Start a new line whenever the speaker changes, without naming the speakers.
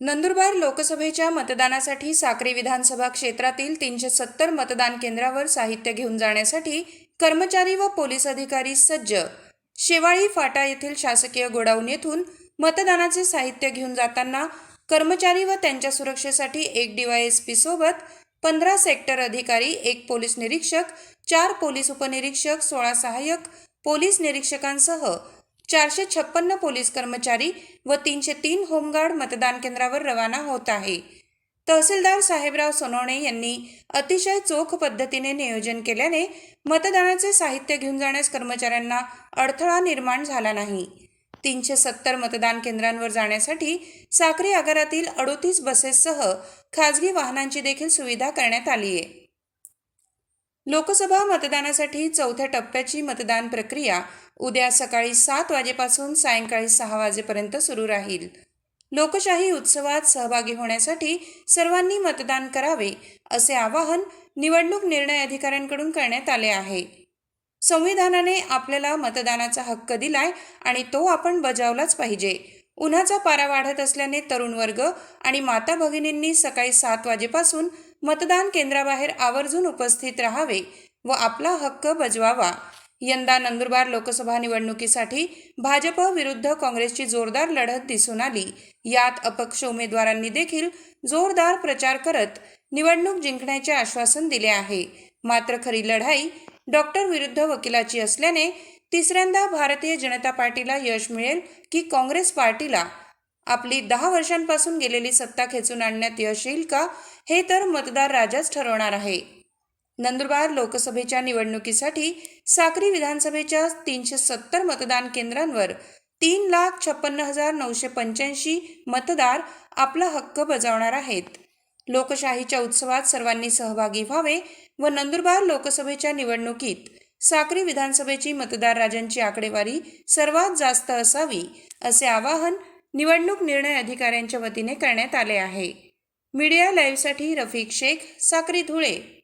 नंदुरबार लोकसभेच्या मतदानासाठी साक्री विधानसभा क्षेत्रातील तीनशे सत्तर मतदान केंद्रावर साहित्य घेऊन जाण्यासाठी कर्मचारी व पोलीस अधिकारी सज्ज. शेवाळी फाटा येथील शासकीय गोडाऊन येथून मतदानाचे साहित्य घेऊन जाताना कर्मचारी व त्यांच्या सुरक्षेसाठी एक डीवायएसपी सोबत पंधरा सेक्टर अधिकारी एक पोलीस निरीक्षक चार पोलीस उपनिरीक्षक सोळा सहाय्यक पोलीस निरीक्षकांसह चारशे छप्पन्न पोलीस कर्मचारी व तीनशे तीन होमगार्ड मतदान केंद्रावर रवाना होत आहे. तहसीलदार साहेबराव सोनवणे यांनी अतिशय चोख पद्धतीने नियोजन केल्याने मतदानाचे साहित्य घेऊन जाण्यास कर्मचाऱ्यांना अडथळा निर्माण झाला नाही. तीनशे सत्तर मतदान केंद्रांवर जाण्यासाठी साक्री आगारातील अडोतीस बसेससह खाजगी वाहनांची देखील सुविधा करण्यात आली आहे लोकसभा मतदानासाठी चौथ्या टप्प्याची मतदान प्रक्रिया उद्या सकाळी सात वाजेपासून सायंकाळी सहा वाजेपर्यंत सुरू राहील. लोकशाही उत्सवात सहभागी होण्यासाठी सर्वांनी मतदान करावे असे आवाहन निवडणूक निर्णय अधिकाऱ्यांकडून करण्यात आले आहे. संविधानाने आपल्याला मतदानाचा हक्क दिलाय आणि तो आपण बजावलाच पाहिजे. उन्हाचा पारा वाढत असल्याने तरुण वर्ग आणि माता भगिनींनी सकाळी सात वाजेपासून मतदान केंद्राबाहेर आवर्जून उपस्थित राहावे व आपला हक्क बजवावा. यंदा नंदुरबार लोकसभा निवडणुकीसाठी भाजप विरुद्ध काँग्रेसची जोरदार लढत दिसून आली. यात अपक्ष उमेदवारांनी देखील जोरदार प्रचार करत निवडणूक जिंकण्याचे आश्वासन दिले आहे. मात्र खरी लढाई डॉक्टर विरुद्ध वकिलाची असल्याने तिसऱ्यांदा भारतीय जनता पार्टीला यश मिळेल की काँग्रेस पार्टीला? आपली दहा वर्षांपासून गेलेली सत्ता खेचून आणण्यात यश येईल का? हे तर मतदार राजाच ठरवणार आहे. नंदुरबार लोकसभेच्या निवडणुकीसाठी साक्री विधानसभेच्या तीनशे सत्तर मतदान केंद्रांवर तीन लाख छप्पन्न हजार नऊशे पंच्याऐंशी मतदार आपला हक्क बजावणार आहेत. लोकशाहीच्या उत्सवात सर्वांनी सहभागी व्हावे व नंदुरबार लोकसभेच्या निवडणुकीत साक्री विधानसभेची मतदार राजांची आकडेवारी सर्वात जास्त असावी असे आवाहन निवडणूक निर्णय अधिकाऱ्यांच्या वतीने करण्यात आले आहे. मीडिया लाईव्हसाठी रफिक शेख साक्री धुळे.